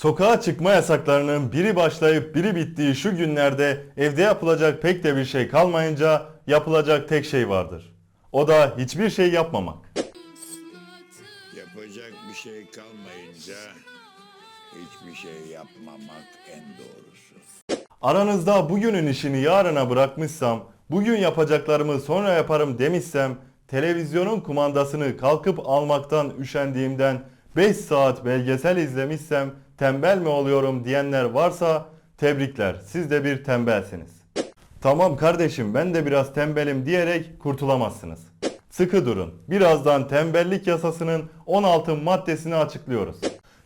Sokağa çıkma yasaklarının biri başlayıp biri bittiği şu günlerde evde yapılacak pek de bir şey kalmayınca yapılacak tek şey vardır. O da hiçbir şey yapmamak. Yapacak bir şey kalmayınca hiçbir şey yapmamak en doğrusu. Aranızda bugünün işini yarına bırakmışsam, bugün yapacaklarımı sonra yaparım demişsem, televizyonun kumandasını kalkıp almaktan üşendiğimden 5 saat belgesel izlemişsem tembel mi oluyorum diyenler varsa tebrikler. Siz de bir tembelsiniz. Tamam kardeşim ben de biraz tembelim diyerek kurtulamazsınız. Sıkı durun. Birazdan tembellik yasasının 16 maddesini açıklıyoruz.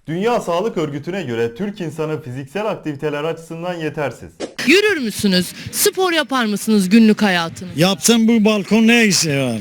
Dünya Sağlık Örgütü'ne göre Türk insanı fiziksel aktiviteler açısından yetersiz. Yürür müsünüz? Spor yapar mısınız günlük hayatınızda? Yapsam bu balkon ne işe var?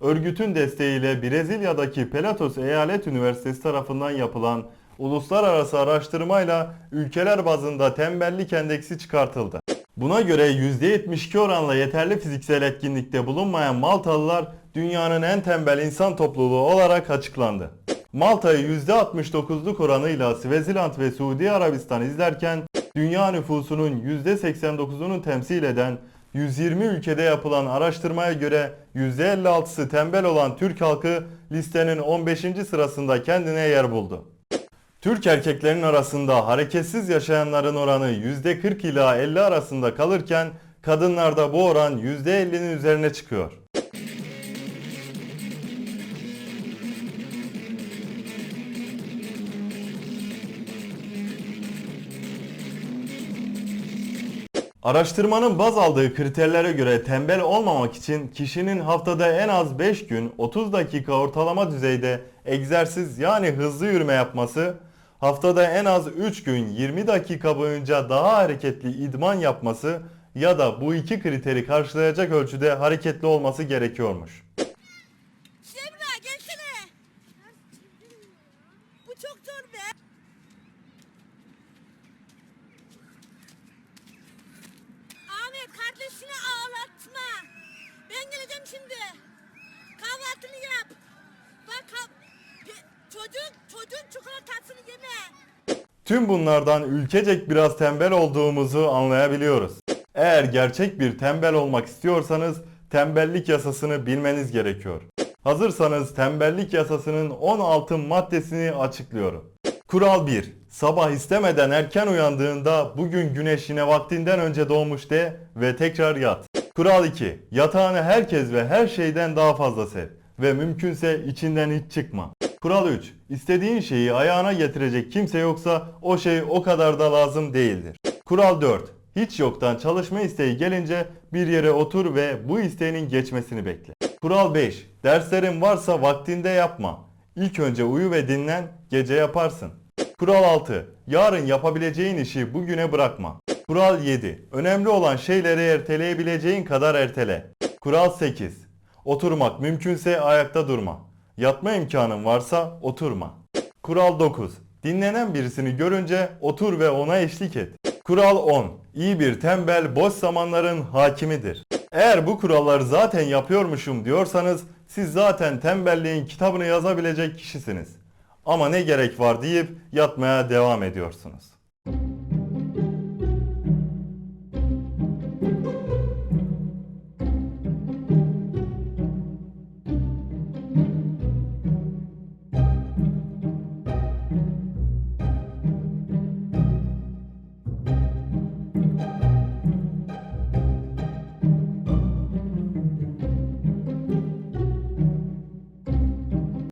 Örgütün desteğiyle Brezilya'daki Pelatos Eyalet Üniversitesi tarafından yapılan uluslararası araştırmayla ülkeler bazında tembellik endeksi çıkartıldı. Buna göre %72 oranla yeterli fiziksel etkinlikte bulunmayan Maltalılar dünyanın en tembel insan topluluğu olarak açıklandı. Malta'yı %69'luk oranıyla Swaziland ve Suudi Arabistan izlerken dünya nüfusunun %89'unu temsil eden 120 ülkede yapılan araştırmaya göre %56'sı tembel olan Türk halkı listenin 15. sırasında kendine yer buldu. Türk erkeklerinin arasında hareketsiz yaşayanların oranı %40 ila 50 arasında kalırken kadınlarda bu oran %50'nin üzerine çıkıyor. Araştırmanın baz aldığı kriterlere göre tembel olmamak için kişinin haftada en az 5 gün 30 dakika ortalama düzeyde egzersiz yani hızlı yürüme yapması, haftada en az 3 gün 20 dakika boyunca daha hareketli idman yapması ya da bu iki kriteri karşılayacak ölçüde hareketli olması gerekiyormuş. Semra gelsene. Bu çok zor be. Ahmet kardeşini ağlatma. Ben geleceğim şimdi. Kahvaltını yap. Bak çocuk çocuk çikolatasını yeme. Tüm bunlardan ülkecek biraz tembel olduğumuzu anlayabiliyoruz. Eğer gerçek bir tembel olmak istiyorsanız tembellik yasasını bilmeniz gerekiyor. Hazırsanız tembellik yasasının 16 maddesini açıklıyorum. Kural 1. Sabah istemeden erken uyandığında bugün güneş yine vaktinden önce doğmuş de ve tekrar yat. Kural 2. Yatağını herkes ve her şeyden daha fazla sev ve mümkünse içinden hiç çıkma. Kural 3. İstediğin şeyi ayağına getirecek kimse yoksa o şey o kadar da lazım değildir. Kural 4. Hiç yoktan çalışma isteği gelince bir yere otur ve bu isteğinin geçmesini bekle. Kural 5. Derslerin varsa vaktinde yapma. İlk önce uyu ve dinlen, gece yaparsın. Kural 6. Yarın yapabileceğin işi bugüne bırakma. Kural 7. Önemli olan şeyleri erteleyebileceğin kadar ertele. Kural 8. Oturmak mümkünse ayakta durma. Yatma imkanın varsa oturma. Kural 9. Dinlenen birisini görünce otur ve ona eşlik et. Kural 10. İyi bir tembel boş zamanların hakimidir. Eğer bu kuralları zaten yapıyormuşum diyorsanız siz zaten tembelliğin kitabını yazabilecek kişisiniz. Ama ne gerek var deyip yatmaya devam ediyorsunuz.